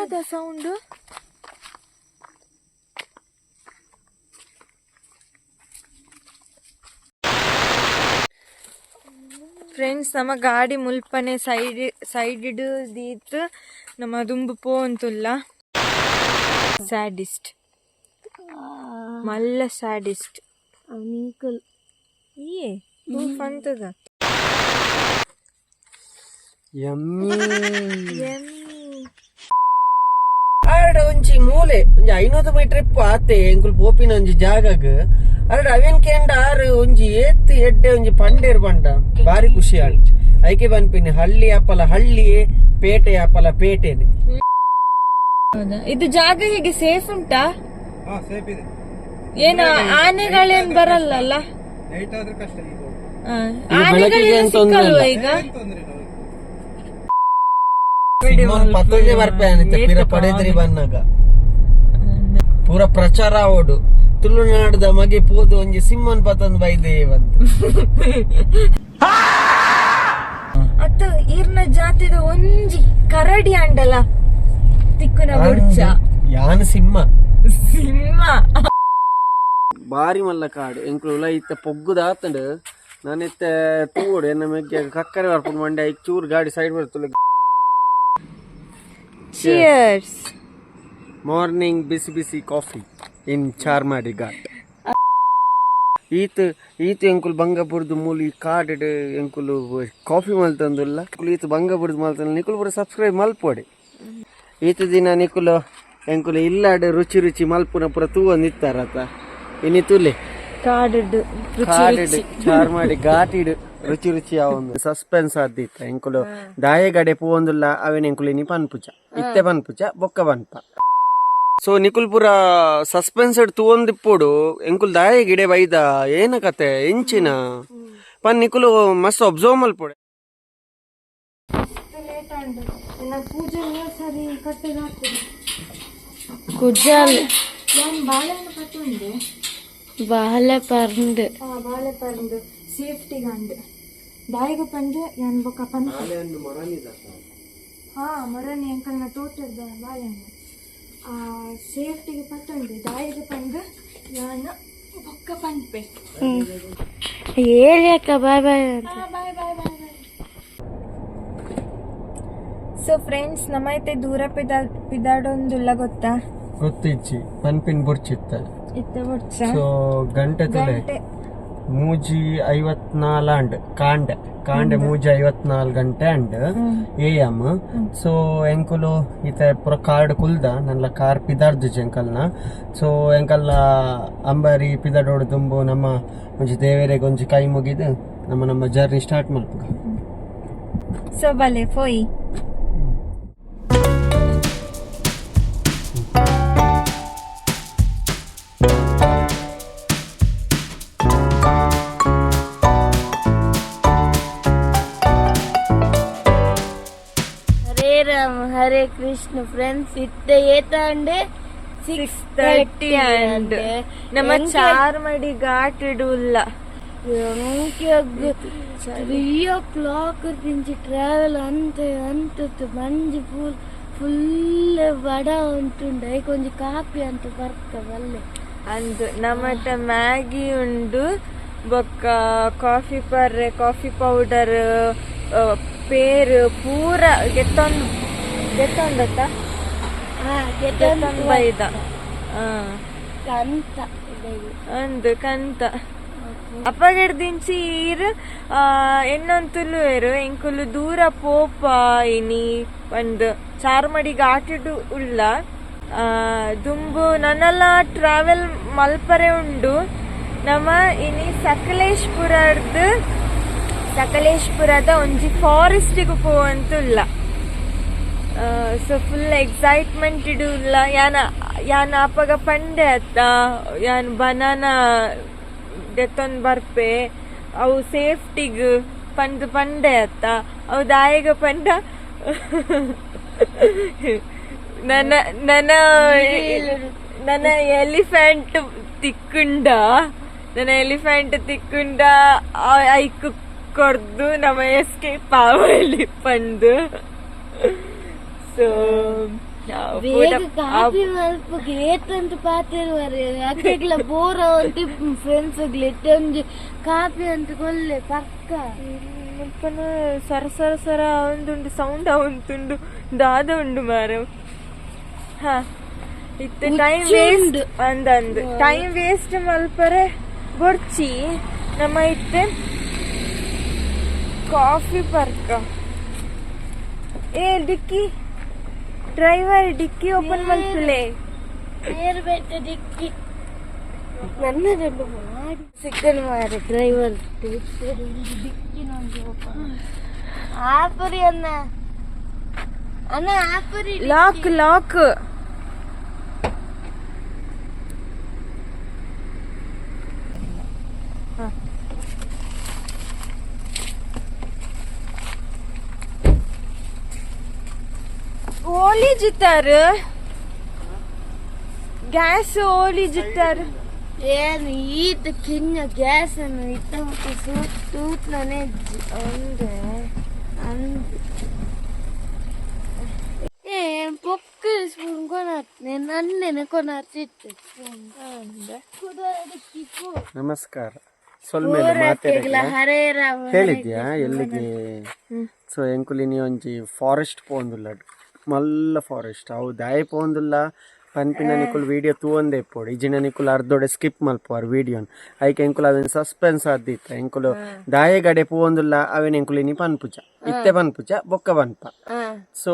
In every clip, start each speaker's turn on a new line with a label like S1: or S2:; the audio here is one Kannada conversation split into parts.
S1: ಯಾವ್ದ ಸೌಂಡ್ ಫ್ರೆಂಡ್ಸ್ ನಮ್ಮ ಗಾಡಿ ಮುಲ್ಪನೆ ಸೈಡ್ ಸೈಡ್ ಹಿಡಿದೀತ್ ನಮ್ಮ ದುಂಬು ಪೋ ಅಂತುಲ್ಲ. ಸ್ಯಾಡಿಸ್ಟ್ ಮಲ್ಲ ಸ್ಯಾಡಿಸ್ಟ್
S2: ನೀಕಲ್
S1: ಏ ಅಂತದ
S3: ಯಮ್ಮಿ ಒಂಚಿ ಒಂಜಿ ಮೂಲೆ ಒಂಜಿ ಐನೂರು ಮೀಟರ್ ಇಪ್ಪು ಆತೆ ಎಂಕುಲ್ ಪೋಪಿನ ಒಂಜಿ ಜಾಗಗ್. ಅರಡ ಅವೆನ್ ಕೇಂಡ ಆರ್ ಒಂಜಿ ಏತ್ ಎಡ್ಡೆ ಒಂಜಿ ಪಂಡೇರ್ ಬಂಡ. ಬಾರಿ ಖುಷಿ ಆಳ್ ಐಕೆ ಬನ್ಪಿನಿ ಹಳ್ಳಿ ಅಪ್ಪಲ ಹಳ್ಳಿ ಪೇಟೆ ಅಪ್ಪಲ ಪೇಟೆನೆ.
S1: ಹೌದಾ? ಇದು ಜಾಗ ಹೇಗೆ ಸೇಫ್ ಉಂಟಾ? ಏನು ಆನೆಗಳೇನ್ ಬರಲ್ಲ
S3: ಅಲ್ಲ?
S1: ಆನೆಗಳೇನ್ ಸಿಕ್ಕಲ್ವಾ. ಈಗ?
S3: ಪತ್ತೊಂದೇ ಪಿರ ಪಡೆದ್ರಿ ಬನ್ನಾಗ ಪೂರ ಪ್ರಚಾರ ಓಡು ತುಳುನಾಡದ ಮಗೆ ಪೋದು ಒಂಜಿ ಸಿಂಹನ್ ಪತ್ತೊಂದು ಬೈದೆ ಬಂತು
S1: ಅತ್ತ ಈರ್ನ ಜಾತಿದ ಒಂಜಿ ಕರಡಿ ಅಂಡಲ. ತಿಕ್ಕುನ ಬುಡ್ಚ
S3: ಯಾನ ಸಿಂಹ?
S1: ಸಿಂಹ.
S3: ಬಾರಿ ಮಲ್ಲ ಕಾಡು. ಎಂಕ್ಲು ಉಲ ಇತ್ತ ಪೊಗ್ಗುದ ಆತಂಡ್ ನಾನಿತ್ತ ತೂಡು ಎನ್ನ ಮೆಗ್ಗೆ ಕಕ್ಕರೆ ಬರ್ಪುಂಡು ಮಂಡೆ ಐಕ್ ಚೂರು ಗಾಡಿ ಸೈಡ್ ಬರ್ತುಲ್ಲ
S1: ಚಿಯರ್ಸ್
S3: ಮಾರ್ನಿಂಗ್ ಬಿಸಿ ಬಿಸಿ ಕಾಫಿ ಇನ್ ಚಾರ್ಮಾಡಿ ಘಾಟ್ ಈತ್ ಈತ್ ಎಂಕುಲ್ ಬಂಗಪುರದು ಮೂಲಿ ಕಾಡ್ ಎಂಕುಲು ಕಾಫಿ ಮಲ್ತಂದುಲ್ಲ ಈತ್ ಬುಡ್ದು ಮಲ್ತಂದು ನಿಕುಲ್ ಪೂರ ಸಬ್ಸ್ಕ್ರೈಬ್ ಮಲ್ಪೊಡೆ. ಈತ ದಿನ ನಿಕುಲು ಎಂಕುಲು ಇಲ್ಲಾಡೆ ರುಚಿ ರುಚಿ ಮಲ್ಪುನ ಪೂರ ತೂವ ನಿತ್ತಾರತ. ಇನಿ ತುಲೆ.
S1: ಕಾಡಡ್
S3: ಕಾಡಿಡ್ ಚಾರ್ ಮಾಡಿ ಘಾಟಿಡ್ ರುಚಿ ರುಚಿ ಒಂದು ಸಸ್ಪೆನ್ಸ್ ಆದಿತ್ತ ಎಂಕುಲು ದಾಯಗಡೆ ಪೋಂದುಲ್ಲ ಅವೇನ್ ಎಂಕುಲು ಇನಿ ಪನ್ಪುಚ ಇತ್ತೆ ಪನ್ಪುಚ ಬೊಕ್ಕ ಪನ್ಪ ಸೊ ನಿಕುಲ್ ಪುರ ಸಸ್ಪೆನ್ಸ್ಡ್ ತೂವೊಂದಿಪ್ಪುಡು ಎಂಕುಲ್ ದಾಯ ಗಿಡೆ ಬೈದ ಏನ ಕತೆ ಎಂಚಿನ ಪನ್ ನಿಕುಲು ಮಸ್ತ್ ಅಬ್ಸರ್ವ್ ಮಲ್ಪೊಡೆ
S2: ಕುಜ್ಜಲ್
S1: ಬಾಳೆಹಣ್ಣು ಕಟ್ಟುಂಡು
S2: ಬಾಳೆ ಪರ್ಂಡ್
S1: ಬಾಳೆ ಪಂಡು ಸೇಫ್ಟಿ ಗಂಡು ದಾಯಿಗ ಪಂಡು ಯಾನ್ ಬೊಕ್ಕ ಪನ್ ಹಾ ಮರನಿ ಅಂಕಲ್ನ ತೋಟದ ಬಾಳೆಹಣ್ಣು. ಆ ಸೇಫ್ಟಿಗೆ ಪತ್ತುಂಡು ದಾಯಿಗ ಪಂಡು ಯಾನ್ ಬೊಕ್ಕ ಪನ್ಪೆ
S2: ಹೇಳಿ ಅಕ್ಕ ಬಾಯ್ ಬಾಯ್
S1: ಬಾಯ್ ಬಾಯ್ ಬಾಯ್ ಬಾಯ್ ಸೊ ಫ್ರೆಂಡ್ಸ್ ನಮ್ಮೈತೆ ದೂರ ಪಿದಾ ಪಿದಾಡೊಂದುಲ್ಲ ಗೊತ್ತಾ?
S3: ಗೊತ್ತಿಚ್ಚಿ ಪನ್ಪಿನ್ ಬುರ್ಚಿತ್ತ
S1: ಇತ್ತ ಬುರ್ಚ?
S3: ಸೊ ಗಂಟೆ ತಲೆ
S1: ಗಂಟೆ
S3: ಮೂಜಿ ಐವತ್ನಾಲ್ ಕಾಂಡೆ ಕಾಂಡೆ ಮೂಜಿ ಐವತ್ನಾಲ್ ಗಂಟೆ ಅಂಡ್ ಎ ಎಂ ಸೊ ಎಂಕುಲು ಈತ ಪುರ ಕಾರ್ಡ್ ಕುಲ್ದ ನನ್ನ ಕಾರ್ ಪಿದಾರ್ದು ಎಂಕಲ್ನ ಸೊ ಎಂಕಲ್ನ ಅಂಬರಿ ಪಿದಾಡೋಡು ತುಂಬು ನಮ್ಮ ಒಂಜಿ ದೇವೇರೆ ಒಂಜಿ ಕೈ ಮುಗಿದು ನಮ್ಮ ನಮ್ಮ ಜರ್ನಿ ಸ್ಟಾರ್ಟ್ ಮಾಡ್ಬೇಕು
S1: ಸೊ ಬಲೆ ಫೋಯ್
S2: ಹರೇ ಕೃಷ್ಣ ಫ್ರೆಂಡ್ಸ್ ಇತ್ತ ಏತ ಅಂಡೆ
S1: ಸಿಕ್ಸ್ ತರ್ಟಿ ಅಂಡ್ ನಮ್ಮ ಚಾರ್ಮಡಿ ಘಾಟ್ ಇಡುಲ್ಲ.
S2: ತ್ರೀ ಓ ಕ್ಲಾಕ್ ತಿಂಚಿ ಟ್ರಾವೆಲ್ ಅಂತ ಅಂತ ಮಂಜು ಫುಲ್ ಫುಲ್ ವಡ ಉಂಟುಂಡ ಐ ಕಾಫಿ ಅಂತ ಬರ್ತವಲ್ಲೆ
S1: ಅಂದು ನಮ್ಮತ್ತ ಮ್ಯಾಗಿ ಉಂಡು. ಬೊಕ್ಕ ಕಾಫಿ ಪರ್ರೆ ಕಾಫಿ ಪೌಡರ್ ಪೇರ್ ಪೂರ ಗೆತ್ತೊಂದು ಆ,
S2: ಕಂತ.
S1: ಅಂದು ಕಂತ. ಅಪ್ಪಗಡ್ದಿಂಚಿ ಈರ್ ಎನ್ನೊಂತುಲು ಏರು ಎಂಕುಲು ದೂರ ಪೋಪ ಇನಿ. ಒಂದು ಚಾರ್ಮಡಿ ಗಾಟಿಡು ಉಳ್ಳ. ದುಂಬು ನನ್ನೆಲ್ಲ ಟ್ರಾವೆಲ್ ಮಲ್ಪರೆ ಉಂಡು. ನಮ್ಮ ಇನಿ ಸಕಲೇಶ್ಪುರದ್ದು ಸಕಲೇಶ್ಪುರದ ಒಂಜಿ ಫಾರೆಸ್ಟಿಗೂ ಪೋವಂತುಲ್ಲ ಸೊ ಫುಲ್ ಎಕ್ಸೈಟ್ಮೆಂಟ್ ಇಡುಲ್ಲ ಯಾನ ಯಾನ ಅಪ್ಪಗ ಪಂಡೆ ಅತ್ತ. ಯಾನ್ ಬನಾನ ಡೆತ್ತೊಂದು ಬರ್ಪೆ. ಅವು ಸೇಫ್ಟಿಗ್ ಪಂದು ಪಂಡೆ ಅತ್ತ. ಅವು ದಾಯಿಗ ಪಂಡ ನನ್ನ ನನ್ನ ನನ್ನ ಎಲಿಫೆಂಟ್ ತಿಕ್ಕುಂಡ. ನನ್ನ ಎಲಿಫೆಂಟ್ ತಿಕ್ಕುಂಡ ಐಕ್ ಕೊರ್ದು ನಮ್ಮ ಎಸ್ಕೇಪ್ ಆವಲಿ ಪಂದು. ಸೊ
S2: ಏತಂತ ಪಾತಿರುವರೆ ಅಕ್ಕೆಗ್ಲ ಬೋರ ಒಂಟಿ ಫ್ರೆಂಡ್ಸ್ ಒಂಜಿ ಕಾಫಿ ಅಂತ ಕೊಲ್ಲೆ ಪಕ್ಕ.
S1: ಮುಲ್ಪನ ಸರ ಸರ ಸರ ಅವಂದುಂಡು ಸೌಂಡ್ ಅವಂತುಂಡು ದಾದ ಉಂಡು ಮಾರ. ಹಾ ಇತ್ತೆ ಟೈಮ್ ವೇಸ್ಟ್ ಅಂದಂದು. ಟೈಮ್ ವೇಸ್ಟ್ ಮಲ್ಪರೆ ಗೊರ್ಚಿ ನಮ್ಮ ಇತ್ತೆ ಕಾಫಿ ಪರ್ಕ. ಏ ಡಿಕ್ಕಿ. ಡ್ರೈವರ್ ಡಿಕ್ಕಿ ಓಪನ್ ಮಲ್ಪಲೆ
S2: ಬೇರೆ ಬೆಟ್ಟ ದಿಕ್ಕಿ ನನ್ನದೊಂದು ಮಾಡಿ ಸಿಕ್ಕನ್ ಮಾರೆ ಡ್ರೈವರ್ ದಿಕ್ಕಿ ಆಪರಿ ಅನ್ನ
S1: ಜಿತ್ತಾರ. ಗ್ಯಾಸ್ ಓಲಿಜಿಟರ್
S2: ಏನು ಈತ ಕಿನ್ನ ಗ್ಯಾಸ್ ಅನ್ನು ಇತ್ತ ಮತ್ತೆ ಸೂಟ್ ತೂತ್ ನನೆ ಅಂದೆ ಅಂದ್. ಏ ಪೊಕ್ಕ ಸ್ಪೂನ್ ಕೊನತ್ನೆ ನನ್ನೆನೆ ಕೊನತ್ತಿತ್ತು
S3: ನಮಸ್ಕಾರ. ಹೇಳಿದ್ಯಾ ಎಲ್ಲಿಗೆ? ಸೊ ಎಂಕುಲಿನಿ ಒಂಜಿ ಫಾರೆಸ್ಟ್ ಪೋಂದುಲ್ಲ ಮಲ್ಲ ಫಾರೆಸ್ಟ್ ಅವು ದಾಯಿ ಪೋಂದುಲ್ಲ ಪನ್ಪಿನ ನಿಕುಲ್ ವಿಡಿಯೋ ತೂವಂದೆ ಇಪ್ಪೋಡು ಇಜಿನ ನಿಕುಲ್ ಅರ್ಧೋಡೆ ಸ್ಕಿಪ್ ಮಲ್ಪುವಾರ್ ವಿಡಿಯೋನ್ ಐಕೆ ಎಂಕುಲ್ ಅವೆನ್ ಸಸ್ಪೆನ್ಸ್ ಆದಿತ್ತ ಎಂಕುಲು ದಾಯೆ ಗಡೆ ಪೋಂದುಲ್ಲ ಅವೆನ್ ಇನಿ ಪನ್ಪುಜ. ಇತ್ತೆ ಪನ್ಪುಜ ಬೊಕ್ಕ ಪನ್ಪ. ಸೊ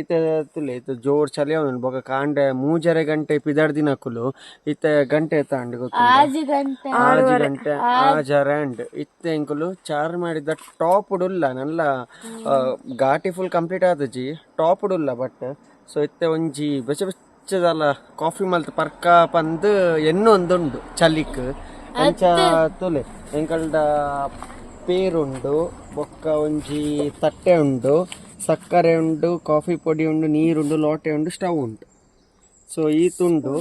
S3: ಇತ್ತೆ ತುಲೆ ಇತ್ತೆ ಜೋರ್ ಚಲಿ ಅವನು ಬೊಕ ಕಾಂಡೆ ಮೂಜರೆ ಗಂಟೆ ಪಿದರ್ ದಿನಕುಲು ಇತ್ತೆ ಗಂಟೆ ತಾಂಡ್ ಗೊತ್ತು
S2: ಆಜು ಗಂಟೆ.
S3: ಆಜರ ಅಂಡ್ ಇತ್ತೆ ಎಂಕುಲು ಚಾರ್ ಮಾಡಿದ ಟಾಪ್ ಉಡುಲ್ಲ ನಲ್ಲ ಘಾಟಿ ಫುಲ್ ಕಂಪ್ಲೀಟ್ ಆದಜಿ ಟಾಪ್ ಉಡುಲ್ಲ ಬಟ್ ಸೊ ಇತ್ತೆ ಒಂಜಿ ಬೆಚ್ಚ ಬೆಚ್ಚದಲ್ಲ ಕಾಫಿ ಮಲ್ತ್ ಪರ್ಕ ಪಂದ್ ಎನ್ನು ಒಂದುಂಡು ಚಲಿಕ್ ಅಂಚ ತುಲೆ ಎಂಕಲ್ಡ ಪೇರುಂಡು ಬೊಕ್ಕ ಒಂಜಿ ತಟ್ಟೆ ಉಂಡು ಸಕ್ಕರೆ ಉಂಡು ಕಾಫಿ ಪೊಡಿ ಉಂಡು ನೀರುಂಡು ಲೋಟೆ ಉಂಡು ಸ್ಟವ್ ಉಂಡು ಸೊ ಈತುಂಡು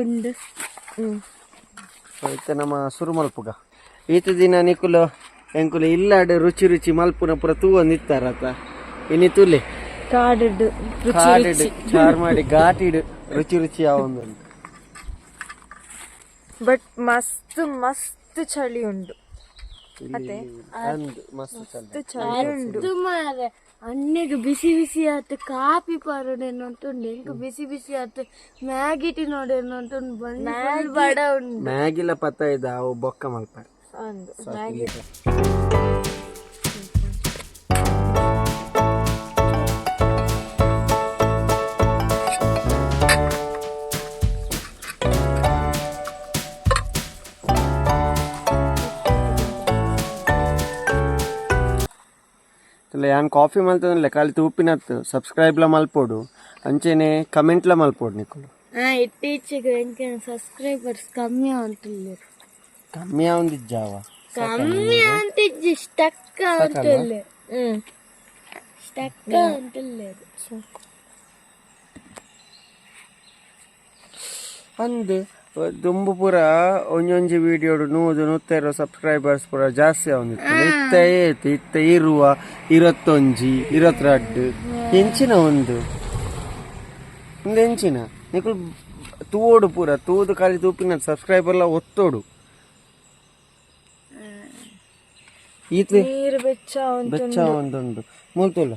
S2: ಉಂಡು.
S3: ಇತ್ತೆ ನಮ್ಮ ಸುರು ಮಲ್ಪುಗ. ಈತ ದಿನ ನಿಕುಲು ಎಂಕುಲು ಇಲ್ಲಾಡ್ ರುಚಿ ರುಚಿ ಮಲ್ಪುನ ಪುರ ತೂವ ನಿತ್ತಾರತ ಇನಿ ತುಲೆ.
S1: ಕಾಡಿಡು
S3: ಕಾಡಿಡ್ ಚಾರ್ ಮಾಡಿ ಘಾಟಿಡ್ ರುಚಿ ರುಚಿ ಯಾವೊಂದು
S1: ಬಟ್ ಮಸ್ತ್ ಮಸ್ತ್ ಚಳಿ ಉಂಡು
S3: ಅಂದ್ ಮಸ್ತ್ ಚಂದ
S1: ಮಸ್ತ್ ಚಳಿ. ಉಂಡು
S2: ಅದು ಮಾರೆ ಅನ್ನೆಗೆ ಬಿಸಿ ಬಿಸಿ ಆತು ಕಾಪಿ ಪಾರೋಡೇನು ಅಂತುಂಡು ಎಂಕ ಬಿಸಿ ಬಿಸಿ ಆತು ಮ್ಯಾಗಿ ತಿನ್ನೋಡೇನು ಅಂತುಂಡು ಬಂದು ಬಡ ಉಂಡು
S3: ಮ್ಯಾಗಿಲ ಪತ್ತ ಇದ್ದ ಅವು ಬೊಕ್ಕ ಮಲ್ಪ.
S1: ಅಂದು
S3: ತುಲೆ ಯಾನ್ ಕಾಫಿ ಮಲ್ತದಲ್ಲ ಖಾಲಿ ತೂಪಿನತ್ತು ಸಬ್ಸ್ಕ್ರೈಬ್ಲ ಮಲ್ಪೋಡು ಅಂಚೆನೆ ಕಮೆಂಟ್ಲ ಮಲ್ಪೋಡು ನಿಕುಲು
S2: ಹಾ ಇತ್ತೀಚೆಗೆ ಎಂಕ ಸಬ್ಸ್ಕ್ರೈಬರ್ಸ್ ಕಮ್ಮಿ ಅಂತಿಲ್ಲ
S3: ಕಮ್ಮಿ ಯಾವಂದಿಜ್ಜಾವ
S2: ಕಮ್ಮಿ ಅಂತಿಜ್ಜಿ ಸ್ಟಕ್ಕ ಅಂತಿಲ್ಲ ಹ್ಮ್ ಸ್ಟಕ್ಕ ಅಂತಿಲ್ಲ
S3: ಅಂದ್ ದುಂಬು ಪೂರ ಒಂಜೊಂಜಿ ವಿಡಿಯೋಡು ನೂದು ಇರೋ ಸಬ್ಸ್ಕ್ರೈಬರ್ಸ್ ಪೂರ ಜಾಸ್ತಿ ಆವಂದಿತ್ತು ಇತ್ತ ಏತು ಇತ್ತ ಇರುವ ಇರತ್ತೊಂಜಿ ಇರತ್ತೆರಡು ಹೆಂಚಿನ ಒಂದು? ಒಂದು ಹೆಂಚಿನ? ನಿಕುಲ್ ತೂಡು ಪೂರ ತೂದು ಖಾಲಿ ತೂಪಿನ ಸಬ್ಸ್ಕ್ರೈಬರ್ಲ ಒತ್ತೋಡು. ಈತ
S1: ಬೆಚ್ಚ
S3: ಒಂದುಂಡು ಮುಲ್ತುಲ್ಲ?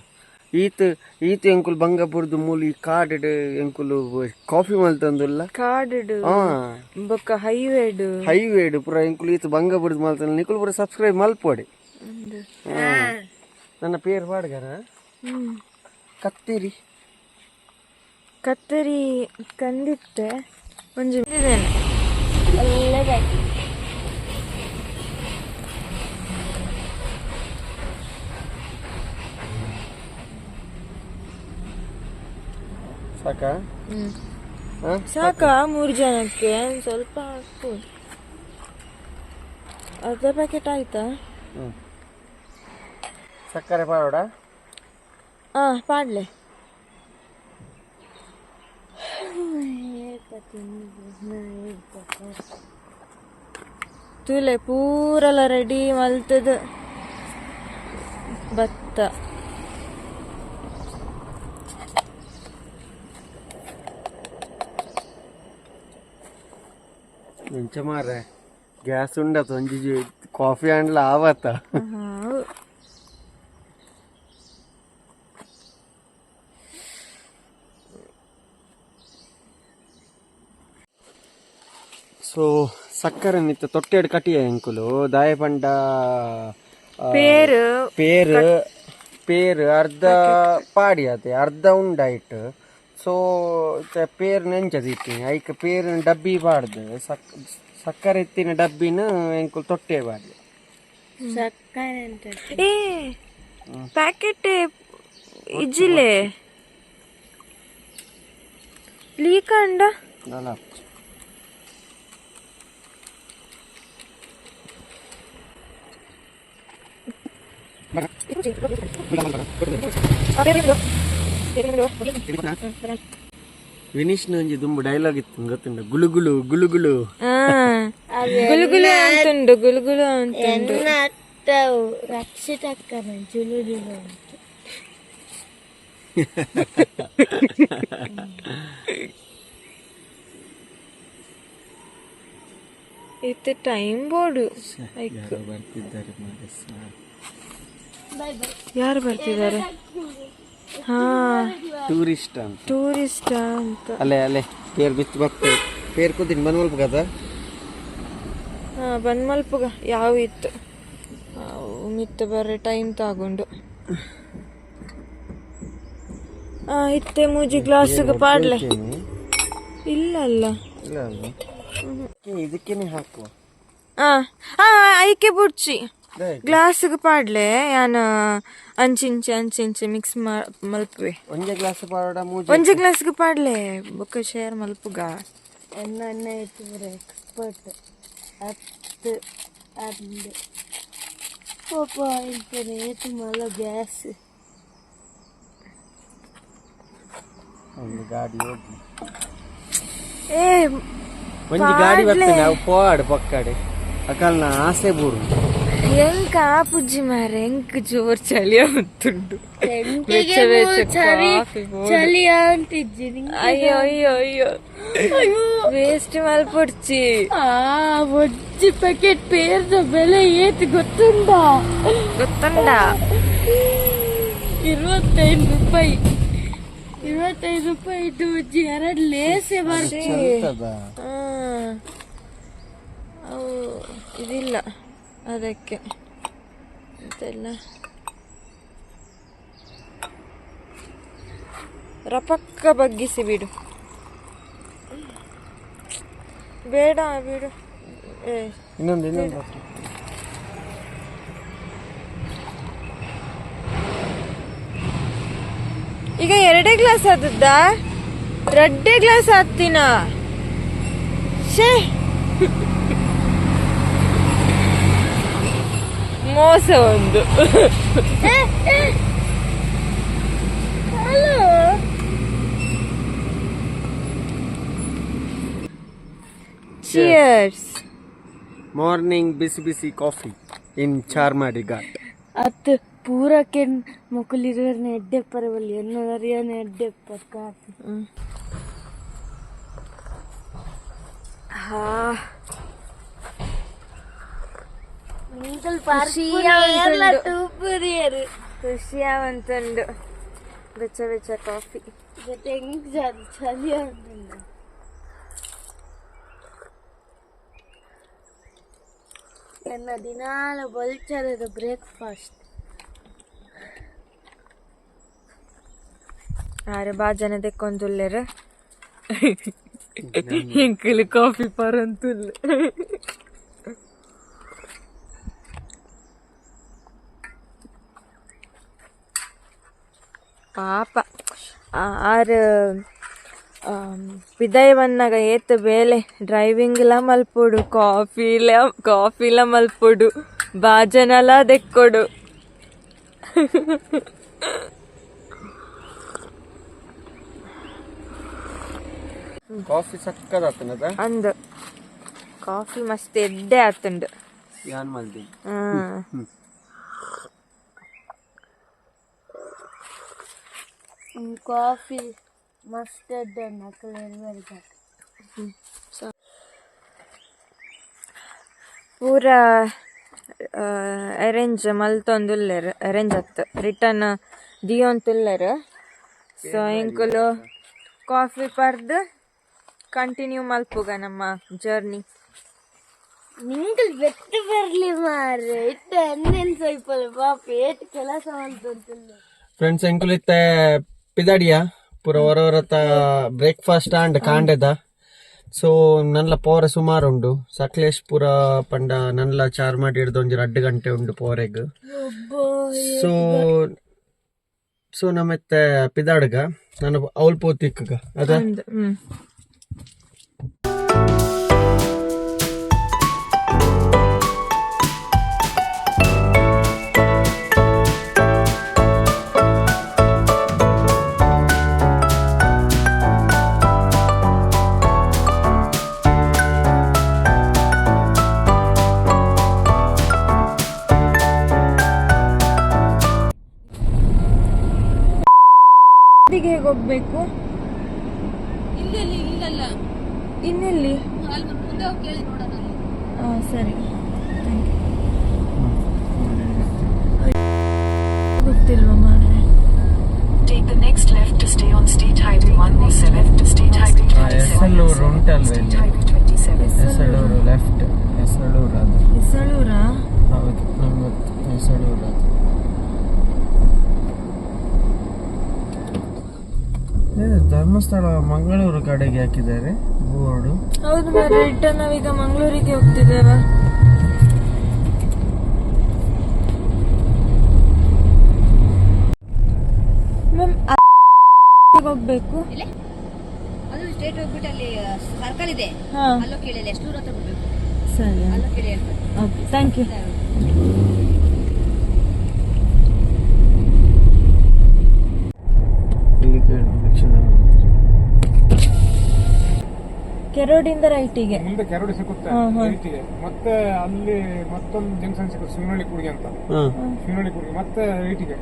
S3: ಈತ ಈತ ಎಂಕುಲ್ ಬಂಗಪುರದು ಮೂಲಿ ಕಾಡ್ ಎಂಕುಲು ಕಾಫಿ ಮಲ್ತಂದುಲ್ಲ
S1: ಕಾಡಿಡು ಬೊಕ್ಕ ಹೈವೇಡ್.
S3: ಹೈವೇಡ್ ಪುರ ಎಂಕುಲ್ ಈತ ಬಂಗ ಮಲ್ ತಂದು ನಿಕುಲು ಪುರ ಸಬ್ಸ್ಕ್ರೈಬ್ ಮಲ್ಪೋಡಿ. ನನ್ನ ಪೇರ್ ಪಾಡ್ಗಾರ ಕತ್ತೇರಿ.
S1: ಕತ್ತಿರಿ ಕಂದಿತ್ತೆ. ಒಂಜಿ
S2: ಒಳ್ಳೆದಾಯ್ತು.
S3: ಸಾಕ?
S1: ಸಾಕ ಮೂರು ಜನಕ್ಕೆ? ಸ್ವಲ್ಪ ಹಾಕ್ಬೋದು ಅರ್ಧ ಪ್ಯಾಕೆಟ್ ಆಯ್ತಾ?
S3: ಸಕ್ಕರೆ ಪಾಡೋಡ
S1: ಹಾ ಪಾಡ್ಲೆ. ತುಲೆ ಪೂರಲ್ಲ ರೆಡಿ ಮಲ್ತದ. ಭತ್ತ.
S3: ಎಂಚ ಮಾರ ಗ್ಯಾಸ್ ಉಂಡತ್ ಒಂಜಿ ಜಿ- ಕಾಫಿ ಅಂಡ್ಲ ಆವತ್ತ
S1: ಹಾವು.
S3: ಸೊ ಸಕ್ಕರೆ ನಿತ್ತ ತೊಟ್ಟೆಡ್ ಕಟಿಯ ಎಂಕುಲು ದಾಯ ಪಂಡ ಆ,
S1: ಪೇರು
S3: ಪೇರ್ ಪೇರ್ ಅರ್ಧ ಪಾಡಿ ಆತೆ ಅರ್ಧ ಉಂಡಾಯ್ಟ್ ಸೊ ಪೇರ್ ನೆಂಚದಿತ್ತಿ ಐಕ್ ಪೇರ್ ಡಬ್ಬಿ ಬಾಡ್ದು ಸಕ್ ಸಕ್ಕರೆ ಎತ್ತಿನ ಡಬ್ಬಿನ ಎಂಕುಲ್ ತೊಟ್ಟೆ ಬಾಡ್ದು
S2: ಸಕ್ಕರೆ ಅಂತ
S1: ಏ ಪ್ಯಾಕೆಟ್ ಇಜ್ಜಿಲೆ ಲೀಕ ಅಂಡ
S3: ನಲ ವಿನೀಶ್ನ ಒಂಜಿ ದುಂಬು ಡೈಲಾಗ್ ಇತ್ತು ಗೊತ್ತುಂಡ ಗುಳುಗುಳು ಗುಳುಗುಳು
S1: ಗುಳುಗುಳು ಅಂತುಂಡು ಗುಳುಗುಳು ಅಂತುಂಡು
S2: ಎನ್ನ ಅತ್ತ ರಕ್ಷಿತಕ್ಕನ ಜುಲು ಅಂತ
S1: ಇತ್ತು ಟೈಮ್ ಬೋರ್ಡು
S3: ಯಾರೋ ಬರ್ತಿದ್ದಾರೆ ಮಾರ್ರೆ ಸಾಕು.
S2: ಬೈ ಬೈ
S1: ಯಾರು ಬರ್ತಿದ್ದಾರೆ ಹಾ.
S3: ಟೂರಿಸ್ಟ್ ಅಂತ.
S1: ಟೂರಿಸ್ಟ್ ಅಂತ.
S3: ಅಲ್ಲೇ ಅಲ್ಲೇ ಪೇರ್ ಬಿತ್ತು ಬರ್ತೇವೆ. ಪೇರ್ ಕೂತೀನಿ ಬಂದ್ ಮಲ್ಪ ಕದ
S1: ಹಾ ಬಂದ್ ಮಲ್ಪುಗ ಯಾವ ಇತ್ತು? ಮಿತ್ತ ಬರ್ರೆ ಟೈಮ್ ತಗೊಂಡು. ಆ ಇತ್ತೆ ಮೂಜಿ ಗ್ಲಾಸ್ಗೆ ಪಾಡ್ಲೆ? ಇಲ್ಲ ಅಲ್ಲ.
S3: ಇಲ್ಲ ಇದಕ್ಕೇನೆ ಹಾಕುವ?
S1: ಆ ಆ ಐಕೆ ಬುಡ್ಚಿ. ಗ್ಲಾಸ್ಗೆ ಪಾಡ್ಲೆ ಯಾನ ಅಂಚಿಂಚೆ ಅಂಚಿಂಚೆ ಮಿಕ್ಸ್ ಮಲ್ಪುವೆ.
S3: ಒಂಜೆ ಗ್ಲಾಸ್ ಪಾಡ ಮೂಜಿ
S1: ಗ್ಲಾಸ್ ಗ್ಲಾಸ್ಗೆ ಪಾಡ್ಲೆ ಬೊಕ್ಕ ಶೇರ್ ಮಲ್ಪುಗ.
S2: ಎನ್ನ ಎನ್ನ ಇತ್ತು ಬರೆ ಎಕ್ಸ್ಪರ್ಟ್ ಹತ್ತು ಅಂದು ಪಾಪ ಇಂತನೆ ಏತು ಮಲ ಗ್ಯಾಸ್.
S3: ಒಂದು ಗಾಡಿ ಹೋಗಿ.
S1: ಏ
S3: ಒಂಜಿ ಗಾಡಿ ಬರ್ತೇನೆ ಅವು ಪೋಡ್ ಪಕ್ಕಡೆ. ಅಕಲ್ನ ಆಸೆ ಬೂರು.
S1: ಎಂಕ ಪುಜ್ಜಿ ಮಾರೆ? ಎಂಕ್ ಜೋರ್ ಚಳಿ ಉಂಟುಂಡು
S2: ಸೆಂಟಿಗೆ
S1: ವೆಚ್ಚ
S2: ಚಳಿ. ಚಳಿ
S1: ಅಯ್ಯೋ ಅಯ್ಯೋ ಅಯ್ಯೋ. ವೇಸ್ಟ್ ಮಲ್ಪುಡ್ಚಿ.
S2: ಆ ಒಜ್ಜಿ ಪ್ಯಾಕೆಟ್ ಪೇರ್ದ ಬೆಲೆ ಏತು ಗೊತ್ತುಂಡ?
S1: ಗೊತ್ತುಂಡ?
S2: ಇರುವತ್ತೈದು ರೂಪಾಯಿ. ಇರುವತ್ತೈದು ರೂಪಾಯಿ ಇದ್ದು ಒಜ್ಜಿ ಎರಡು ಲೇಸೆ
S1: ಬರ್ತೀವಿ ಇದಿಲ್ಲ. ಅದಕ್ಕೆ ಅಂತೆಲ್ಲ ರಪಕ್ಕ ಬಗ್ಗಿಸಿ ಬಿಡು. ಬೇಡ ಬಿಡು.
S3: ಇನ್ನೊಂದು ಇನ್ನೊಂದು
S1: ಈಗ ಎರಡೇ ಗ್ಲಾಸ್ ಆದದ್ದ? ರಡ್ಡೇ ಗ್ಲಾಸ್ ಆಗ್ತೀನ? ಶೇ ಮೋಸ ಒಂದು
S2: ಹಲೋ
S1: ಚಿಯರ್ಸ್
S3: ಮಾರ್ನಿಂಗ್ ಬಿಸಿ ಬಿಸಿ ಕಾಫಿ ಇನ್ ಚಾರ್ಮಾಡಿ ಘಾಟ್
S2: ಅತ್ ಪೂರಕ್ಕೆ ಮುಕುಲಿರೋರ್ನ ಎಡ್ಡೆ ಪರವಲ್ಲಿ ಎನ್ನೋರಿಯನ ಎಡ್ಡೆ ಪರ್ ಕಾಫಿ
S1: ಹಾ. ಖುಷಿಯಾವಂತುಂಡು ಬೆಚ್ಚ ಬೆಚ್ಚ ಕಾಫಿ.
S2: ಜೊತೆ ಹೆಂಗ್ ಚಳಿ ನನ್ನ ದಿನಾಲ ಬಲ್ಚರದ ಬ್ರೇಕ್ಫಾಸ್ಟ್.
S1: ಆರೆ ಬಾ ಜನ ತೆಕ್ಕೊಂದುಲ್ಲೆರ ಕಾಫಿ ಪರಂತುಲ್ ಪಾಪ ಆರ್ ವಿದಾಯವನ್ನ ಬಂದಾಗ ಏತ್ ಬೇಲೆ ಡ್ರೈವಿಂಗ್ ಎಲ್ಲ ಮಲ್ಪೊಡು ಕಾಫಿ ಲ ಕಾಫಿ ಲ ಮಲ್ಪೊಡು ಬಾಜನೆಲ್ಲ ದೆಕ್ಕೊಡು
S3: ಕಾಫಿ ಸಕ್ಕದಾತನದ
S1: ಅಂದ. ಕಾಫಿ ಮಸ್ತ್ ಎಡ್ಡೆ ಆತುಂಡು
S3: ಯಾನ್ ಮಲ್ದಿ
S1: ಹ್ಮ್.
S2: ಕಾಫಿ ಮಸ್ಟರ್ಡ್ ಎಲ್ವರ್ಗ
S1: ಪೂರ ಅರೇಂಜ್ ಮಲ್ತೊಂದುಲ್ಲೆರ್ ಅರೇಂಜ್ ಅತ್ ರಿಟರ್ನ್ ದಿಯೊಂತುಲ್ಲೆರ್. ಸೊ ಎಂಕುಲು ಕಾಫಿ ಪರ್ದು ಕಂಟಿನ್ಯೂ ಮಲ್ಪುಗ ನಮ್ಮ ಜರ್ನಿ
S2: ನಿಂಗಲ್ ಬೆಟ್ಟು ಬರಲಿ ಮಾರೆ ಇಟ್ಟು ಅನ್ನೇನ್ ಸೈಪಲ್ ಪಾಪ ಏಟ್ ಕೆಲಸ ಮಾಡ್ತಂತಿಲ್ಲ
S3: ಫ್ರೆಂಡ್ಸ್ ಎಂಕುಲ್ ಇತ್ತೆ ಪಿದಾಡಿಯ? ಪೂರ ಹೊರ ಹೊರತ ಬ್ರೇಕ್ಫಾಸ್ಟ್ ಆಂಡ್ ಕಾಂಡೆದ. ಸೊ ನನ್ಲ ಪೋರೆ ಸುಮಾರು ಉಂಡು. ಸಕಲೇಶ್ಪುರ ಪಂಡ ನನ್ಲ ಚಾರ್ ಮಾಡಿ ಹಿಡ್ದು ಒಂಜಿ ರಡ್ಡು ಗಂಟೆ ಉಂಡು ಪೋರೆಗ್ ಸೊ ಸೊ ನಮ್ಮೆತ್ತೆ ಪಿದಾಡ್ಗ. ನಾನು ಅವಲ್ ಪೋತಿಕ್ಕಗ ಅದ? ಧರ್ಮಸ್ಥಳ ಮಂಗಳೂರು ಕಡೆಗೆ ಹಾಕಿದ್ದಾರೆ ಬೋರ್ಡು.
S1: ಹೌದು ಮಾರ್ರೆ ರಿಟರ್ನ್ ನಾವೀಗ ಮಂಗಳೂರಿಗೆ ಹೋಗ್ತಿದ್ದೇವೆ. ಮ್ಯಾಮ್ ಹೋಗ್ಬೇಕು?
S4: ಅದು ಸ್ಟೇಟ್ ಹೋಗ್ಬಿಟ್ಟು ಅಲ್ಲಿ ಸರ್ಕಲ್ ಇದೆ.
S1: ಹಾ.
S4: ಅಲ್ಲೋ ಕೇಳಿ ಎಷ್ಟು ದೂರ ಹತ್ರ ಬಿಡ್ಬೇಕು
S1: ಸರಿ
S4: ಅಲ್ಲೋ ಕೇಳಿ ಹೇಳ್ಬೇಕು.
S1: ಓಕೆ ಥ್ಯಾಂಕ್ ಯು
S3: ಇಲ್ಲಿ ಕೇಳಿ ದಕ್ಷಿಣ
S1: ಕೆರೋಡಿಂದ ರೈಟಿಗೆ.
S5: ಮುಂದೆ ಕೆರೋಡಿ ಸಿಗುತ್ತೆ. ರೈಟಿಗೆ. ಮತ್ತೆ ಅಲ್ಲಿ ಮತ್ತೊಂದು ಜಂಕ್ಷನ್ ಸಿಗುತ್ತೆ ಶಿವನಹಳ್ಳಿ ಕುರ್ಗಿ ಅಂತ. ಶಿವನಹಳ್ಳಿ ಕುರ್ಗಿ ಮತ್ತೆ ರೈಟಿಗೆ.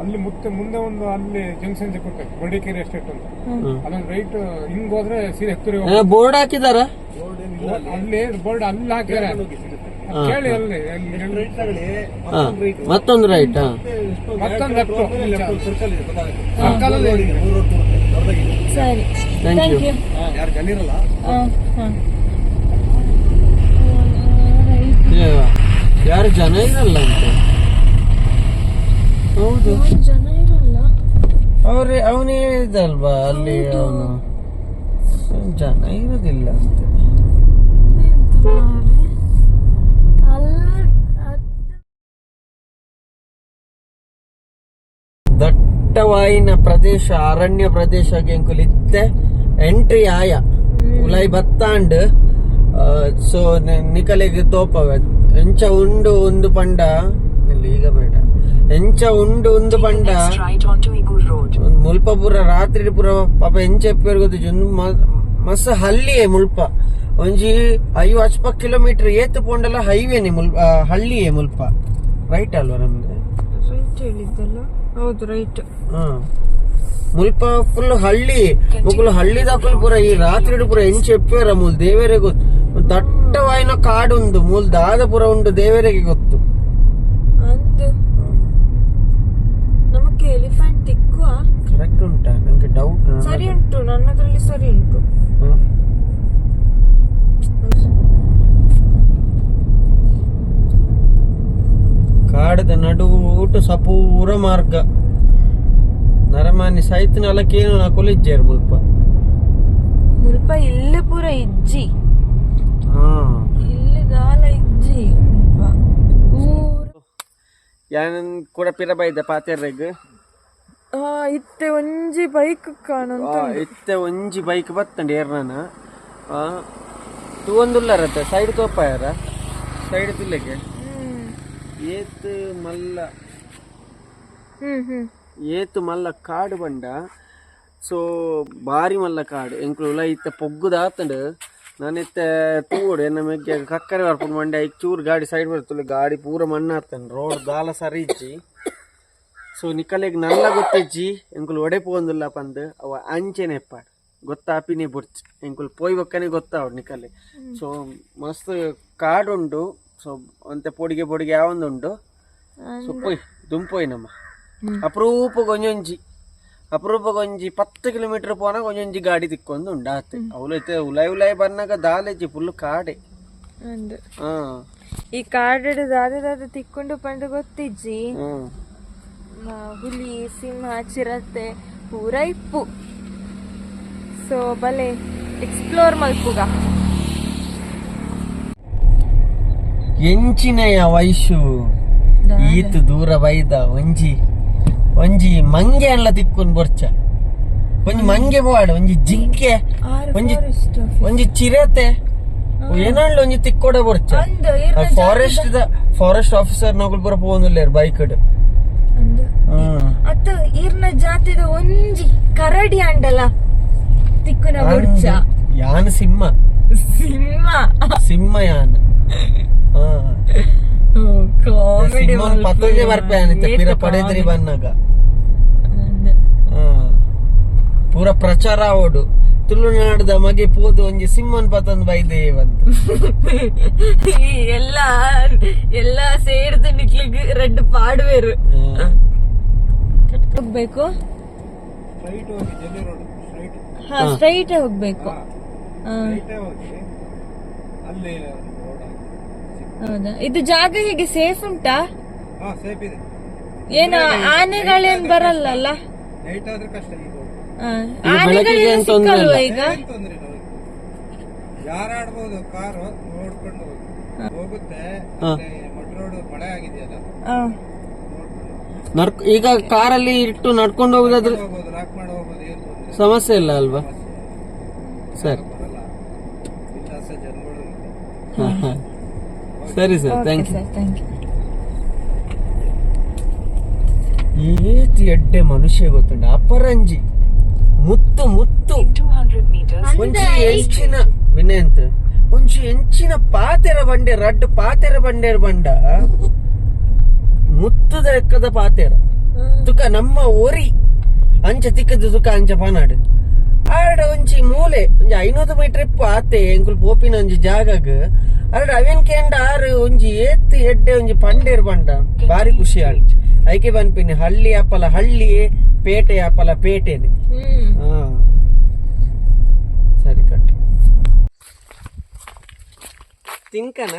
S5: ಅಲ್ಲಿ ಮತ್ತೆ ಮುಂದೆ ಒಂದು ಅಲ್ಲಿ ಜಂಕ್ಷನ್ ಸಿಗುತ್ತೆ ಬಡಿಕೇರಿ ಎಸ್ಟೇಟ್ ಅಂತ.
S1: ಅದೊಂದು
S5: ಅಲ್ಲೊಂದು ರೈಟ್ ಹಿಂಗ್ ಹೋದ್ರೆ ಸೀರೆ ಹತ್ತಿರ
S3: ಬೋರ್ಡ್ ಹಾಕಿದಾರ?
S5: ಅಲ್ಲಿ ಬೋರ್ಡ್ ಅಲ್ಲಿ ಹಾಕಿದ್ದಾರೆ ಕೇಳಿ ಅಲ್ಲಿ
S3: ಮತ್ತೊಂದು ರೈಟ್
S5: ಮತ್ತೊಂದು ಲೆಫ್ಟ್ ಸರ್ಕಲ್ ಅಲ್ಲಿ
S1: ಸರಿ. ಥ್ಯಾಂಕ್. ಯು ಹಾಂ ಹಾಂ
S3: ಏ, ಯಾರು ಜನ ಇರಲ್ಲ ಅಂತ? ಹೌದು.
S1: ಜನ ಇರಲ್ಲ?
S3: ಅವ್ರೆ ಅವನೇ ಹೇಳಿದಲ್ವಾ ಅಲ್ಲಿ ಅವನು? ಜನ ಇರೋದಿಲ್ಲ ಅಂತ
S1: ಎಂತ ಮಾರ್ರೆ
S2: ಅಲ್ಲ ಅದ್-
S3: ದಟ್ಟವಾಯಿನ ಪ್ರದೇಶ ಅರಣ್ಯ ಪ್ರದೇಶ ಗೆಂಕುಲಿತ್ತೆ ಎಂಟ್ರಿ ಆಯ. ಉಲೈ ಬತ್ತಾಂಡ್ ಸೊ ನಿಕಲೆಗ್ ತೋಪವೆ. ಎಂಚ ಉಂಡು ಒಂದು ಪಂಡ. ಈಗ ಬೇಡ. ಎಂಚ ಉಂಡು ಒಂದು ಪಂಡ. ಮುಲ್ಪ ಪೂರ ರಾತ್ರಿ ಪೂರ ಪಾಪ ಎಂಚ ಮಸ್ ಮಸ್ತ್ ಹಳ್ಳಿಯೇ ಮುಲ್ಪ. ಒಂಜಿ ಐವ ಅಚ್ಪ ಕಿಲೋಮೀಟರ್ ಏತು ಪೋಂಡಲ ಹೈವೇನೆ ಮುಲ್ಪ ಹಳ್ಳಿಯೇ ಮುಲ್ಪ. ರೈಟ್ ಅಲ್ವಾ ನಮ್ಗೆ
S1: ರೈಟ್ ಹೇಳಿದ್ದಲ್ಲ? ಹೌದು ರೈಟ್
S3: ಹಾ. ಮುಲ್ಪ ಫುಲ್ ಹಳ್ಳಿ ಮುಕ್ಕಲು ಹಳ್ಳಿ ದಾಖಲು ಪೂರ ಈ ರಾತ್ರಿ ಪೂರ ಎಂಚ ಎಪ್ಪೇರ ಮೂಲ್ ದೇವರೇ ಗೊತ್ತು. ದಟ್ಟವಾಯಿನ ಕಾಡು ಉಂಡು ಮೂಲ್ ದಾದ ಪೂರ ಉಂಡು ದೇವರಿಗೆ ಗೊತ್ತು.
S1: ನಮಗೆ ಎಲಿಫೆಂಟ್ ತಿಕ್ಕುವ?
S3: ಕರೆಕ್ಟ್ ಉಂಟಾ ನನಗೆ ಡೌಟ್
S1: ಸರಿ ಉಂಟು ನನ್ನದ್ರಲ್ಲಿ ಸರಿ ಉಂಟು.
S3: ಕಾಡದ ನಡುವುಟು ಸಪೂರ ಮಾರ್ಗ. ನರಮಾನಿ ಸೈತಿನ ಅಲಕ್ಕೇನು ನಾ ಕೊಲಿಜ್ಜೇರು ಮುಲ್ಪ.
S1: ಮುಲ್ಪ ಇಲ್ಲಿ ಪೂರ ಇಜ್ಜಿ.
S3: ಹಾ.
S1: ಇಲ್ಲಿ ಗಾಲ ಇಜ್ಜಿ ಮುಲ್ಪ. ಪೂರ.
S3: ಯಾನ್ ಕೂಡ ಪಿರ ಬೈದ ಪಾತೆರ್ರೆಗ್
S1: ಆ, ಇತ್ತೆ ಒಂಜಿ ಬೈಕ್ ಕಾಣುಂತ
S3: ಇತ್ತೆ ಒಂಜಿ ಬೈಕ್ ಬತ್ತಂಡಿ ಏರ್ನಾನ. ತೂವೊಂದುಲ್ಲರತ್ತೆ ಸೈಡ್ ತೋಪಾಯರ ಸೈಡ್ ತುಲ್ಲೆಗೆ ಏತ್ ಮಲ್ಲ. ಏತು ಮಲ್ಲ ಕಾಡು ಬಂಡ. ಸೊ ಬಾರಿ ಮಲ್ಲ ಕಾಡು. ಎಂಕ್ಲು ಇತ್ತ ನಾನು ನಾನಿತ್ತ ತೂಡು ಎನ್ನ ಮೆಗ್ಗೆ ಕಕ್ಕರೆ ಬರ್ಕೊಂಡು ಮಂಡೆ ಐಕ್ ಚೂರು ಗಾಡಿ ಸೈಡ್ ಬರ್ತಲ್ಲ ಗಾಡಿ ಪೂರ ಮಣ್ಣಾತನ್ ರೋಡ್ ಗಾಲ ಸರಿ ಇಜ್ಜಿ. ಸೊ ನಿಕಲೆಗ್ ನಲ್ಲ ಗೊತ್ತಿಜ್ಜಿ. ಎಂಕುಲು ಒಡೆ ಪೋಂದಿಲ್ಲ ಪಂದ್. ಅವ ಅಂಚೆನೆ ಎಪ್ಪಾಡ್. ಗೊತ್ತಾಪಿನೇ ಬುಡ್ಚ್ ಎಂಕುಲ್ ಪೋಯ್ ಬೊಕ್ಕನೆ ಗೊತ್ತಾವ್ ನಿಕ್ಕಲೆ ಸೊ ಮಸ್ತ್ ಕಾಡು ಉಂಡು ಸೊ ಅಂತ ಪೊಡಿಗೆ ಪೊಡಿಗೆ ಯಾವೊಂದುಂಡು ಸೊ ಪೋಯ್ ದುಂಪೋಯ್ ನಮ್ಮ. ಅಪರೂಪ ಗೊಂಜೊಂಜಿ. ಅಪರೂಪ ಗೊಂಜಿ ಪತ್ತು ಕಿಲೋಮೀಟರ್ ಪೋನ ಗೊಂಜೊಂಜಿ ಗಾಡಿ ತಿಕ್ಕೊಂಡು ಉಂಡಾತೆ. ಇತ್ತೆ ಉಲಾಯ್ ಉಲಾಯ್ ಬರ್ನಾಗ ದಾಲೆಜಿ ಫುಲ್ ಕಾಡೆ.
S1: ಈ ಕಾಡಿಡು ದಾದ ದಾದ ತಿಕ್ಕೊಂಡು ಪಂಡು ಗೊತ್ತಿಜ್ಜಿ. ಹುಲಿ ಸಿಂಹ ಚಿರತೆ ಪೂರ ಇಪ್ಪು. ಸೊ ಬಲೆ ಎಕ್ಸ್ಪ್ಲೋರ್ ಮಲ್ಪುಗ.
S3: ಎಂಚಿನಯ ವಯಸ್ಸು ಈತ ದೂರ ಬೈದ ಒಂಜಿ ಒಂಜಿ ಮಂಗೆ ಅಲ್ಲ ತಿಕ್ಕೊಂಡ್ ಬರ್ಚ. ಒಂಜಿ ಮಂಗೆ ಬೋಡ ಒಂಜಿ ಜಿಂಕೆ ಒಂಜಿ ಒಂಜಿ ಚಿರತೆ ಏನಲ್ಲ ಒಂಜಿ ತಿಕ್ಕೊಡ ಬರ್ಚ. ಫಾರೆಸ್ಟ್ ದ ಫಾರೆಸ್ಟ್ ಆಫೀಸರ್ ನಗುಲ್ ಬರ ಪೋನುಲ್ಲೇರ್ ಬೈಕ್
S1: ಅತ್ತ ಈರ್ನ ಜಾತಿದ ಒಂಜಿ ಕರಡಿ ಅಂಡಲ ತಿಕ್ಕುನ ಬರ್ಚ.
S3: ಯಾನ್ ಸಿಂಹ?
S1: ಸಿಂಹ.
S3: ಸಿಂಹ ಯಾನ್?
S1: ಕಾಮಿಡಿ
S3: ಸಿಂಹನ್ ಪತ್ತೊಂದೇ ಬರ್ಪೆ ಪಿರ ಪಡೆದ್ರಿ ಬನ್ನಾಗ ಹಾ. ಪೂರ ಪ್ರಚಾರ ಓಡು. ತುಳುನಾಡದ ಮಗೆ ಪೋದು ಒಂಜಿ ಸಿಂಹನ್ ಪತಂದ್ ಬೈದೆ ಬಂತು
S1: ಎಲ್ಲ ಎಲ್ಲ ಸೇರ್ದು ನಿಕ್ಲಿಗ್ ರೆಡ್ ಪಾಡ್ವೇರು.
S3: ಹಾ.
S1: ಹೋಗ್ಬೇಕು?
S5: ಸ್ಟ್ರೈಟ್ ಹೋಗಿ ಜಲ್ಲಿ ರೋಡ್ ಸ್ಟ್ರೈಟ್
S1: ಹಾ ಸ್ಟ್ರೈಟ್ ಹೋಗ್ಬೇಕು.
S5: ಅಲ್ಲಿ
S1: ಹೌದಾ ಇದು ಜಾಗ ಹೇಗೆ ಸೇಫ್ ಉಂಟಾ
S5: ಹಾ ಸೇಫ್ ಇದೆ
S1: ಏನು ಆನೆಗಳೇನ್
S5: ನೈಟ್ ಆದ್ರೆ ಕಷ್ಟ ಈಗ.
S1: ಹಾ.
S3: ಈಗ ಬೆಳಕಿಗೆ
S1: ಆನೆಗಳೆಲ್ಲ
S3: ಏನ್ ತೊಂದ್ರೆ ಇಲ್ಲ.
S1: ಸಿಕ್ಕಲ್ವಾ ಈಗ
S5: ಏನ್ ತೊಂದ್ರೆ ಇಲ್ಲ ಹೋಗಿ. ಯಾರಾಡ್ಬೋದು ಕಾರು ನೋಡ್ಕೊಂಡು ಹೋಗಿ ಹೋಗುತ್ತೆ
S3: ಹಾ.
S5: ಮಡ್ ರೋಡ್ ಮಳೆ ಆಗಿದೆಯಲ್ಲ
S1: ಹಾ.
S5: ನೋಡ್ಕೊಂಡು
S3: ನಡ್ಕ ಈಗ ಕಾರಲ್ಲಿ ಇಟ್ಟು ನಡ್ಕೊಂಡು ಹೋಗುದಾದ್ರೆ
S5: ಹೋಗ್ಬೋದು ಮಾಡಿ ಹೋಗ್ಬೋದು ಏನ್ ತೊಂದ್ರೆ
S3: ಸಮಸ್ಯೆ ಇಲ್ಲ ಅಲ್ವಾ ಸರಿ
S5: ಬರಲ್ಲ ಜನಗಳು
S3: ಹಾ, ಹಾ. ಸರಿ sir thank you
S1: sir thank you
S3: ಏತಿ ಎಡ್ಡೆ ಮನುಷ್ಯ ಗೊತ್ತುಂಡ ಅಪರಂಜಿ. ಮುತ್ತು ಮುತ್ತು.
S6: 200 meters,
S3: ಒಂಚಿ ಎಂಚಿನ ವಿನಯಂತ ಒಂಚಿ ಎಂಚಿನ ಪಾತೆರ ಬಂಡೆ ರಡ್ ಪಾತೆರ ಬಂಡೆ ಬಂಡ. ಮುತ್ತದ ಲೆಕ್ಕದ ಪಾತೆರ. ತುಕ ನಮ್ಮ ಒರಿ ಅಂಚ ತಿಕ್ಕದ ತುಕ ಅಂಚ ಪಾನಾಡು. ಆಡ ಒಂಚಿ ಮೂಲೆ ಒಂಜಿ ಐನೂರು ಮೀಟರ್ ಪಾತೆ ಆತೆ ಎಂಕುಲ್ ಪೋಪಿನ ಒಂಜಿ ಜಾಗಗ್. ಆಡ ಅವೇನ್ ಕೇಂದ್ರ ಆರು ಒಂಜಿ ಏತ್ ಎಡ್ಡೆ ಒಂಜಿ ಪಂಡೇರ್ ಬಂಡ. ಬಾರಿ ಖುಷಿ ಆಯ್ತು. ಐಕೆ ಬನ್ಪಿನಿ ಹಳ್ಳಿ ಅಪ್ಪಲ ಹಳ್ಳಿ ಪೇಟೆ ಅಪ್ಪಲ ಪೇಟೆನೆ.
S1: ಹ್ಮ್.
S3: ಹಾ. ಸರಿ ಕಟ್ ತಿನ್ಕನ?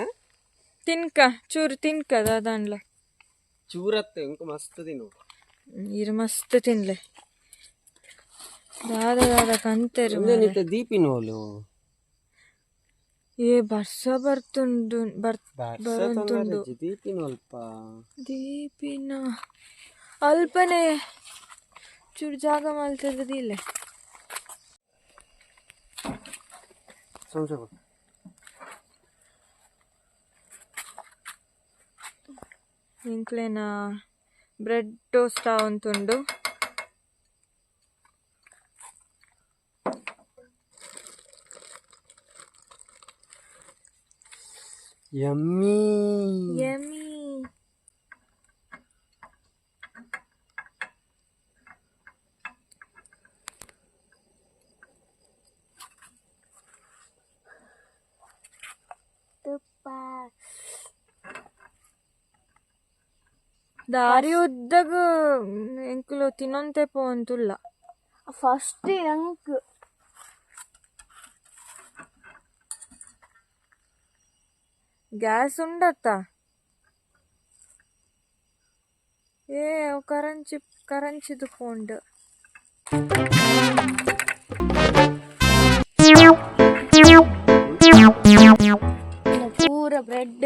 S1: ತಿನ್ಕ ಚೂರು ತಿನ್ಕ ದಾದಾನ್ಲ
S3: ಚೂರತ್ತೆ ಇಂಕು ಮಸ್ತ್ ತಿನ್ನು.
S1: ಇರು ಮಸ್ತ್ ತಿನ್ಲೆ. ದಾದ ದಾದ
S3: ಕಂತೆ ದೀಪಿನೋಲು.
S1: ಏ ಬರ್ಸ ಬರ್ತುಂಡು ಬರ್ತ್ ಬರುತ್ತುಂಡು
S3: ದೀಪಿನ ಅಲ್ಪ
S1: ದೀಪಿನ ಅಲ್ಪನೆ ಚೂರು ಜಾಗ ಮಾಡ್ತಿರೋದು ಇಂಕ್ಲೇನ ಬ್ರೆಡ್ ಟೋಸ್ಟ್
S3: ಉಂಟುಂಡು
S1: యమ్మీ ದಾರಿ ಉದ್ದಗ ಎಂಕುಲು ತಿನ್ನೊಂತೆ ಪೋಂತುಲ್ಲ
S2: ಫಸ್ಟ್ ಅಂಕ್
S1: ಗ್ಯಾಸ್ ఉండత్త ఏ కరంచి కరంచిది పోండు
S2: ಪೂರ ಬ್ರೆಡ್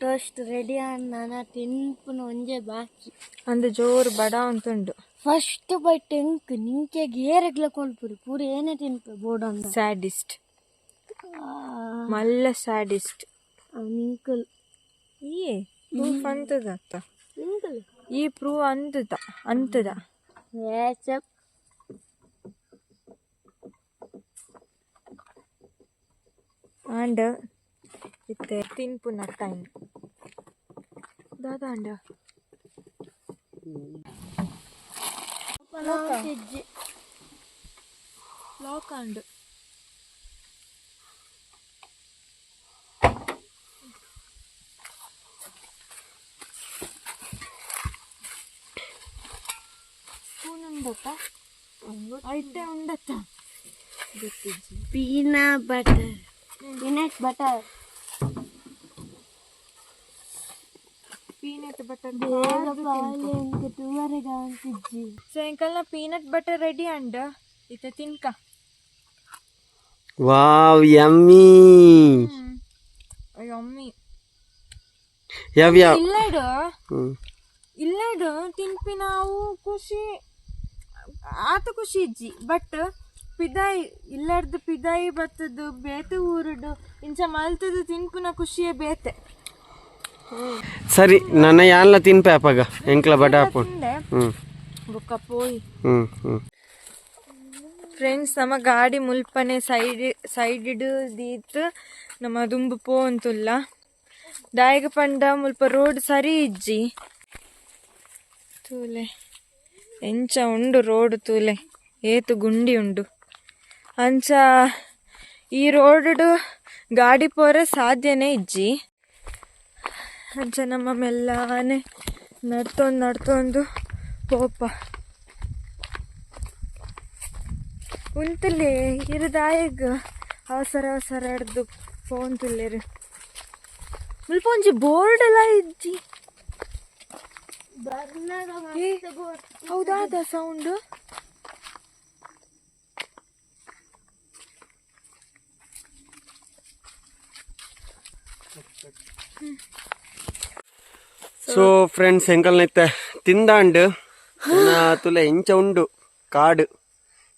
S2: ಟೋಸ್ಟ್ ರೆಡಿ ಅನ್ನ ತಿನ್ಪುನ ಒಂಜೆ ಬಾಕಿ
S1: ಅಂದ ಜೋರು ಬಡ ಅಂತುಂಡು
S2: ಫಸ್ಟ್ ಬೈಟ್ ಎಂಕ್ ನಿಂಕೆ ಗೇರೆಗ್ಲ ಕೊಲ್ಪುರಿ ಪೂರ ಏನೇ ತಿನ್ಪು ಬೋರ್ಡ್ ಅಂದ
S1: ಸ್ಯಾಡಿಸ್ಟ್ ಮಲ್ಲ ಸ್ಯಾಡಿಸ್ಟ್
S2: ನಿಂಕಲ್.
S1: ಈ ಪ್ರೂಫ್ ಅಂತದ ಅತ್ತ
S2: ನಿಂಕಲ್?
S1: ಈ ಪ್ರೂವ್ ಅಂತದ ಅಂತದ.
S2: ವ್ಯಾಸಪ್
S1: ಆಂಡ ಇತ್ತೆ ತಿನ್ಪುನ ಟೈಮ್. ದಾದ ಅಂಡ ಬ್ಲಾಕ್ ಉಂಡತ್ತ ಐತೆ ಉಂಡತ್ತ
S2: peanut butter peanut butter
S1: peanut butter
S2: ಬೇಗ ಪಾಲೆ ಅಂತ ಟೂವರೆಗೆ ಅಂತಿಜ್ಜಿ
S1: ಸಾಯಂಕಾಲ ಪೀನಟ್ ಬಟರ್ ರೆಡಿ ಅಂಡ ಇತ್ತ ತಿನ್ಕ
S3: ವಾವ್ ಯಮ್ಮಿ
S1: ಅಮ್ಮಿ
S3: ಯಾವ ಯಾವ
S1: ಇಲ್ಲಡು
S3: ಹ್ಮ್
S1: ಇಲ್ಲಡು ತಿನ್ಪಿ ನಾವು ಖುಷಿ ಆತ ಖುಷಿ ಇಜ್ಜಿ. ಬಟ್ ಪಿದಾಯಿ ಇಲ್ಲಾರ್ದು ಪಿದಾಯಿ ಬತ್ತದು ಬೇತೆ ಊರುಡು ಇಂಚ ಮಲ್ತದು ತಿನ್ಪುನ ಖುಷಿಯೇ ಬೇತೆ.
S3: ಸರಿ ನನ್ನ ಯಾಲ್ಲ ತಿನ್ಪೆ ಅಪ್ಪಾಗ? ಎಂಕ್ಲ ಬಡ
S1: ತಿಂದೆ. ಬೊಕ್ಕ ಪೋಯಿ. ಫ್ರೆಂಡ್ಸ್ ನಮ್ಮ ಗಾಡಿ ಮುಲ್ಪನೆ ಸೈಡ್ ಸೈಡ್ ದೀತ್ ನಮ್ಮ ದುಂಬು ಪೋ ಅಂತುಲ್ಲ. ದಾಯಗ ಪಂಡ ಮುಲ್ಪ ರೋಡ್ ಸರಿ ಇಜ್ಜಿ. ತೂಲೆ. ಎಂಚ ಉಂಡು ರೋಡ್ ತೂಲೆ, ಏತು ಗುಂಡಿ ಉಂಡು. ಅಂಚ ಈ ರೋಡ್ ಗಾಡಿ ಪೋರೆ ಸಾಧ್ಯನೇ ಇಜ್ಜಿ. ಅಂಚ ನಮ್ಮ ಮೆಲ್ಲಾನೆ ನಡ್ತೊಂದು ನಡ್ತೊಂದು ಪೋಪ. ಉಂತಲೇ, ಇರದಾಯಗ ಅವಸರ ಅವಸರ ಹಿಡ್ದು ಫೋನ್ ತುಲ್ಲೇರು. ಮುಲ್ಪ ಒಂಜಿ ಬೋರ್ಡ್ ಎಲ್ಲ ಇಜ್ಜಿ. ಹೌದಾದ ಸೌಂಡ್?
S3: ಸೊ ಫ್ರೆಂಡ್ಸ್ ಎಂಕಲ್ನೈತೆ ತಿಂದಾಂಡ್. ತುಲೆ ಇಂಚ ಉಂಡು ಕಾಡು.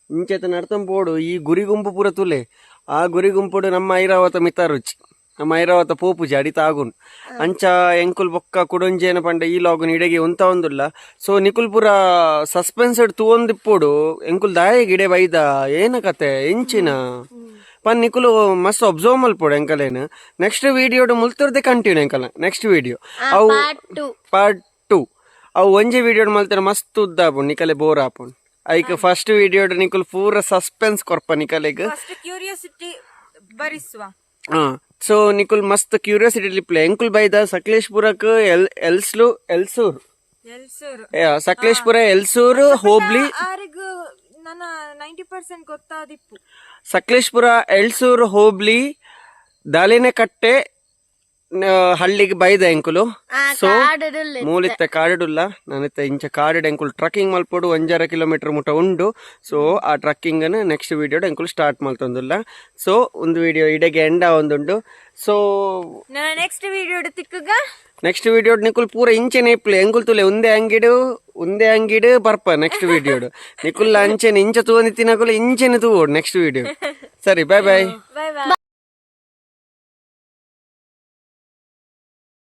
S3: ಇಂಚೆತ ನಡ್ತಂ ಪೋಡು ಈ ಗುರಿ ಗುಂಪು ಪೂರ ತುಲೆ. ಆ ಗುರಿ ಗುಂಪುಡು ನಮ್ಮ ಐರಾವತ ಮಿತಾರುಚಿ. ನಮ್ಮ ಐರಾವತ ಪೋಪುಜಿ ಅಡಿತ ಆಗುನ್ ಅಂಚ ಎಂಕುಲ್ ಬೊಕ್ಕ ಕುಡೊಂಜೇನ ಪಂಡ ಈ ಲಾಗುನ್ ಇಡೆಗೆ ಉಂತ ಒಂದುಲ್ಲ. ಸೊ ನಿಕುಲ್ ಪೂರ ಸಸ್ಪೆನ್ಸಡ್ ತೂವೊಂದಿಪ್ಪುಡು ಎಂಕುಲ್ ದಾಯೆ ಗಿಡೆ ಬೈದ ಏನ ಕತೆ ಎಂಚಿನ? ಪನ್ ನಿಕುಲು ಮಸ್ತ್ ಅಬ್ಸರ್ವ್ ಮಲ್ಪೋಡು ಎಂಕಲೇನು. ನೆಕ್ಸ್ಟ್ ವಿಡಿಯೋಡು ಮುಲ್ತುರ್ದೆ ಕಂಟಿನ್ಯೂ ಎಂಕಲ ನೆಕ್ಸ್ಟ್ ವಿಡಿಯೋ. ಅವು ಪಾರ್ಟ್ ಟು ಅವು ಒಂಜಿ ವಿಡಿಯೋಡ್ ಮಲ್ತಾರೆ ಮಸ್ತ್ ಉದ್ದ ಆಪು ನಿಕಲೆ ಬೋರ್ ಆಪುಂಡು ಐಕ್ ಫಸ್ಟ್ ವಿಡಿಯೋಡ್ ನಿಕುಲ್ ಪೂರ ಸಸ್ಪೆನ್ಸ್ ಕೊರ್ಪ ನಿಕಲೆಗ್.
S1: ಫಸ್ಟ್ ಕ್ಯೂರಿಯಾಸಿಟಿ ಬರಿಸುವ.
S3: ಹಾ. ಸೊ ನಿಕುಲ್ ಮಸ್ತ್ ಕ್ಯೂರಿಯಾಸಿಟಿ ಪ್ಲೇ ಎಂಕುಲ್ ಬೈದ ಸಕಲೇಶ್ಪುರಕ್ ಎಲ್ ಎಲ್ಸ್ಲು ಎಲ್ಸೂರ್?
S1: ಎಲ್ಸೂರು.
S3: ಯಾ, ಸಕಲೇಶ್ಪುರ ಎಲ್ಸೂರು ಹೋಬ್ಳಿ? ಸಕಲೇಶ್ಪುರ ಎಳ್ಸೂರು ಹೋಬ್ಳಿ ದಾಲಿನ ಕಟ್ಟೆ ನ- ಹಳ್ಳಿಗೆ ಬೈದ ಎಂಕುಲು. ಸೊ ಮೂಲಿತ್ತ ಕಾಡಿಡುಲ್ಲ ನಾನಿತ್ತ ಇಂಚ ಕಾಡಿಡ ಎಂಕುಲ್ ಟ್ರಕ್ಕಿಂಗ್ ಮಲ್ಪೋಡು ಒಂಜಾರ ಕಿಲೋಮೀಟರ್ ಮುಟ ಉಂಡು. ಸೊ ಆ ಟ್ರಕ್ಕಿಂಗ್ ನೆಕ್ಸ್ಟ್ ವಿಡಿಯೋ ಎಂಕುಲ್ ಸ್ಟಾರ್ಟ್ ಮಲ್ತೊಂದುಲ್ಲ ಸೊ ಒಂದು ವಿಡಿಯೋ ಇಡೆಗೆ ಎಂಡ ಒಂದುಂಡು. ಸೊ
S1: ನೆಕ್ಸ್ಟ್ ವಿಡಿಯೋ ತಿಕ್ಕಗ?
S3: ನೆಕ್ಸ್ಟ್ ವಿಡಿಯೋ ನಿಕುಲ್ ಪೂರ ಇಂಚೆ ನೇಪ್ಲೆ. ಎಂಕುಲ್ ತುಲೆ ಒಂದೇ ಅಂಗಿಡು ಒಂದೇ ಅಂಗಿಡು ಬರ್ಪ ನೆಕ್ಸ್ಟ್ ವಿಡಿಯೋಡ್ ನಿಕುಲ್ ಅಂಚೆನೆ ಇಂಚ ತೂವನಿ ತಿನ್ನಕುಲ್ ಇಂಚೆನೆ ತೂವೋಡು ನೆಕ್ಸ್ಟ್ ವಿಡಿಯೋ ಸರಿ
S1: ಬಾಯ್ ಬಾಯ್